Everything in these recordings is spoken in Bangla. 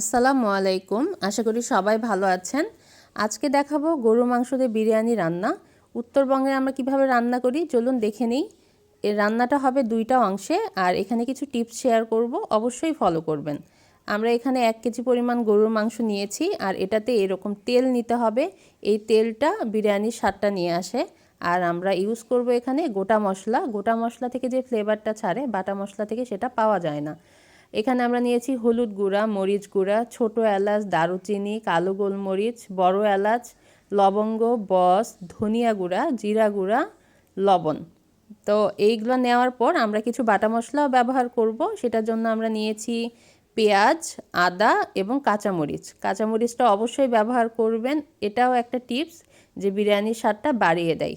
আসসালামু আলাইকুম। আশা করি সবাই ভালো আছেন। আজকে দেখাবো গরু মাংস দিয়ে বিরিয়ানি রান্না। উত্তরবঙ্গে আমরা কীভাবে রান্না করি চলুন দেখে নিই। এর রান্নাটা হবে দুইটা অংশে, আর এখানে কিছু টিপস শেয়ার করব, অবশ্যই ফলো করবেন। আমরা এখানে এক কেজি পরিমাণ গরুর মাংস নিয়েছি, আর এটাতে এরকম তেল নিতে হবে। এই তেলটা বিরিয়ানির স্বাদটা নিয়ে আসে। আর আমরা ইউজ করব এখানে গোটা মশলা। গোটা মশলা থেকে যে ফ্লেভারটা ছাড়ে, বাটা মশলা থেকে সেটা পাওয়া যায় না। এখানে আমরা নিয়েছি হলুদ গুঁড়া, মরিচ গুঁড়া, ছোট এলাচ, দারুচিনি, কালো গোলমরিচ, বড় এলাচ, লবঙ্গ, বস, ধনিয়া গুঁড়া, জিরা গুঁড়া, লবণ। তো এইগুলো নেওয়ার পর আমরা কিছু বাটা মশলাও ব্যবহার করব। সেটার জন্য আমরা নিয়েছি পেঁয়াজ, আদা এবং কাঁচামরিচ। কাঁচামরিচটা অবশ্যই ব্যবহার করবেন। এটাও একটা টিপস যে বিরিয়ানির স্বাদটা বাড়িয়ে দেয়।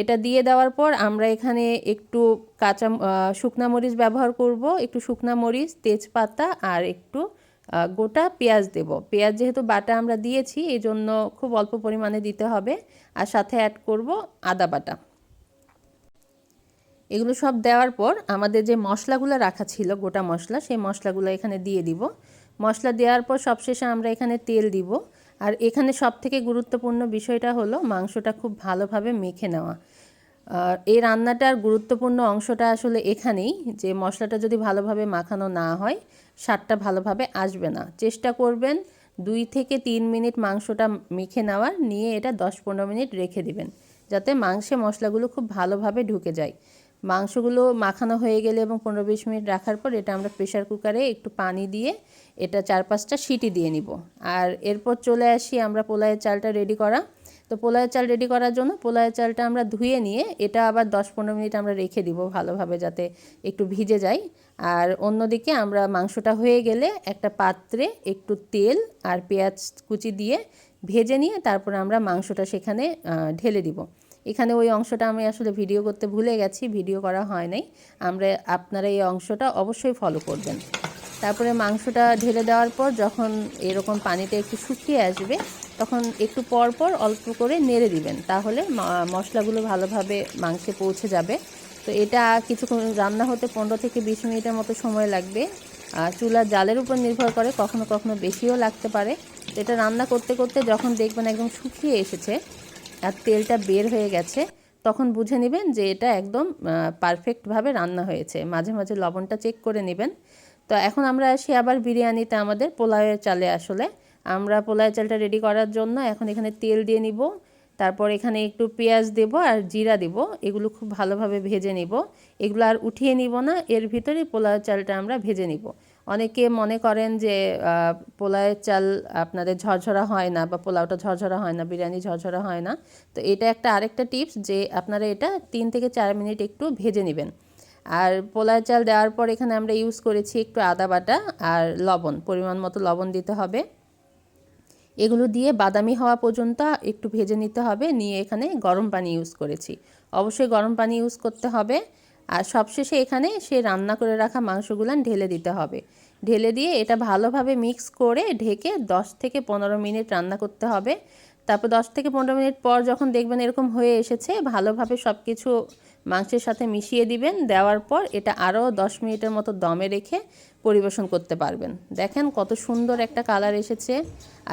এটা দিয়ে দেওয়ার পর আমরা এখানে একটু কাঁচা শুকনা মরিচ ব্যবহার করব। একটু শুকনা মরিচ, তেজপাতা আর একটু গোটা পেঁয়াজ দেব। পেঁয়াজ যেহেতু বাটা আমরা দিয়েছি এই জন্য খুব অল্প পরিমাণে দিতে হবে। আর সাথে অ্যাড করব আদা বাটা। এগুলো সব দেওয়ার পর আমাদের যে মশলাগুলো রাখা ছিল, গোটা মশলা, সেই মশলাগুলো এখানে দিয়ে দিব। মশলা দেওয়ার পর সবশেষে আমরা এখানে তেল দিব। আর এখানে সব থেকে গুরুত্বপূর্ণ বিষয়টা হলো মাংসটা খুব ভালোভাবে মেখে নেওয়া। এই রান্নাটার গুরুত্বপূর্ণ অংশটা আসলে এখানেই যে মশলাটা যদি ভালোভাবে মাখানো না হয়, স্বাদটা ভালোভাবে আসবে না। চেষ্টা করবেন দুই থেকে তিন মিনিট মাংসটা মেখে নেওয়ার, নিয়ে এটা দশ পনেরো মিনিট রেখে দিবেন, যাতে মাংসে মশলাগুলো খুব ভালোভাবে ঢুকে যায়। মাংসগুলো মাখানো হয়ে গেলে এবং পনেরো বিশ মিনিট রাখার পর এটা আমরা প্রেশার কুকারে একটু পানি দিয়ে এটা চার পাঁচটা সিটি দিয়ে নিব। আর এরপর চলে আসি আমরা পোলায়ের চালটা রেডি করা। তো পোলায়ের চাল রেডি করার জন্য পোলায়ের চালটা আমরা ধুয়ে নিয়ে এটা আবার দশ পনেরো মিনিট আমরা রেখে দিব ভালোভাবে যাতে একটু ভিজে যায়। আর অন্যদিকে আমরা মাংসটা হয়ে গেলে একটা পাত্রে একটু তেল আর পেঁয়াজ কুচি দিয়ে ভেজে নিয়ে তারপরে আমরা মাংসটা সেখানে ঢেলে দিব। এখানে ওই অংশটা আমি আসলে ভিডিও করতে ভুলে গেছি ভিডিও করা হয় নাই। আমরা, আপনারা এই অংশটা অবশ্যই ফলো করবেন। তারপরে মাংসটা ঢেলে দেওয়ার পর যখন এরকম পানিটা একটু শুকিয়ে আসবে, তখন একটু পর পর অল্প করে নেড়ে দিবেন। তাহলে মশলাগুলো ভালোভাবে মাংসে পৌঁছে যাবে। তো এটা কিছুক্ষণ রান্না হতে পনেরো থেকে বিশ মিনিটের মতো সময় লাগবে। চুলার জালের উপর নির্ভর করে কখনো কখনো বেশিও লাগতে পারে। এটা রান্না করতে করতে যখন দেখবেন একদম শুকিয়ে এসেছে আর তেলটা বের হয়ে গেছে, তখন বুঝে নেবেন যে এটা একদম পারফেক্টভাবে রান্না হয়েছে। মাঝে মাঝে লবণটা চেক করে নেবেন। তো এখন আমরা আসি আবার বিরিয়ানিতে আমাদের পোলাওয়ের চালে আসলে। আমরা পোলাওয়ের চালটা রেডি করার জন্য এখন এখানে তেল দিয়ে নিব, তারপর এখানে একটু পেঁয়াজ দেব আর জিরা দেব, এগুলো খুব ভালোভাবে ভেজে নিব। এগুলো আর উঠিয়ে নিব না, এর ভিতরে পোলাওয়ের চালটা আমরা ভেজে নিব। অনেকে মনে করেন যে পোলাওয়ের চাল আপনাদের ঝরঝরা হয় না বা পোলাওটা ঝরঝরা হয় না, বিরিয়ানি ঝরঝরা হয় না। তো এটা একটা আরেকটা টিপস যে, আপনারা এটা তিন থেকে চার মিনিট একটু ভেজে নেবেন। আর পোলার চাল দেওয়ার পর এখানে আমরা ইউজ করেছি একটু আদা বাটা আর লবণ, পরিমাণ মতো লবণ দিতে হবে। এগুলো দিয়ে বাদামি হওয়া পর্যন্ত একটু ভেজে নিতে হবে, নিয়ে এখানে গরম পানি ইউজ করেছি। অবশ্যই গরম পানি ইউজ করতে হবে। আর সবশেষে এখানে সে রান্না করে রাখা মাংসগুলো ঢেলে দিতে হবে। ঢেলে দিয়ে এটা ভালোভাবে মিক্স করে ঢেকে 10 থেকে পনেরো মিনিট রান্না করতে হবে। তারপর 10 থেকে পনেরো মিনিট পর যখন দেখবেন এরকম হয়ে এসেছে, ভালোভাবে সব কিছু মাংসের সাথে মিশিয়ে দিবেন। দেওয়ার পর এটা আরও 10 মিনিটের মতো দমে রেখে পরিবেশন করতে পারবেন। দেখেন কত সুন্দর একটা কালার এসেছে।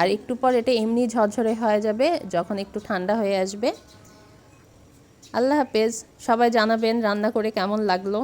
আর একটু পর এটা এমনি ঝরঝরে হয়ে যাবে, যখন একটু ঠান্ডা হয়ে আসবে। আল্লাহ হাফেজ সবাই জানাবেন রান্না করে কেমন লাগল।